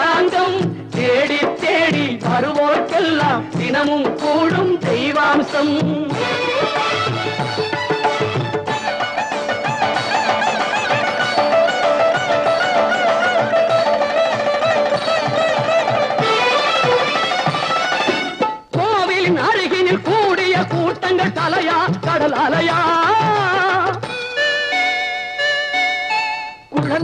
நாதன் தேடி தேடி வருவோர்க்கெல்லாம் தினமும் கூடும் தெய்வாம்சம். கோவிலின் அருகினில் கூடிய கூட்டங்கள் தலையா கடல் அலையா.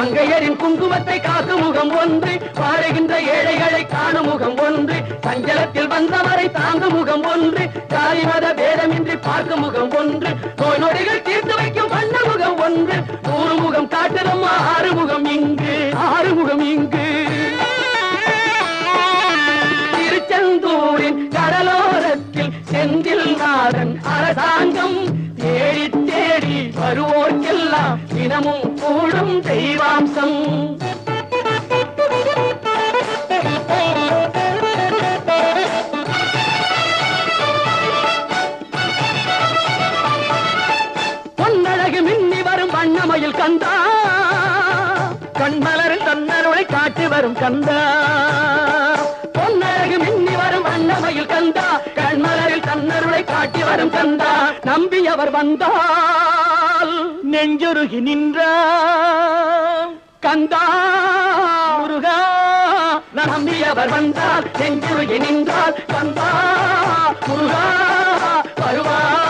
மங்கையரின் குங்குமத்தை காக்கும் முகம் ஒன்று பாடுகின்ற ஏழைகளை காணும் முகம் ஒன்று சஞ்சலத்தில் வந்தவரை தாங்கும் முகம் ஒன்று ஜாதி பேதமின்றி பார்க்கும் முகம் ஒன்று நோய் நொடிகள் தீர்த்து வைக்கும் வண்ண முகம் ஒன்று நூறு முகம் காட்டுதம்மா ஆறு முகம் இங்கு ஆறு முகம் இங்கு. திருச்செந்தூரின் கடலோரத்தில் செந்தில் நாதன் அரசாங்கம் தினமும் கூடும் தெய்வாம்சம். பொன்னழகு மின்னி வரும் வண்ணமயில் கந்தா. கண்மலரும் தன்னருளை காட்டி வரும் கந்தா. பொன்னழகு மின்னி வரும் வண்ணமயில் கந்தா. கண்மலரில் தன்னருளை காட்டி வரும் கந்தா. நம்பியவர் வந்தா. நெஞ்சொருகி நின்றார் கந்தா முருகா நம்பியவர் வந்தால் நெஞ்சுருகி நின்றால் கந்தா முருகா வருவார்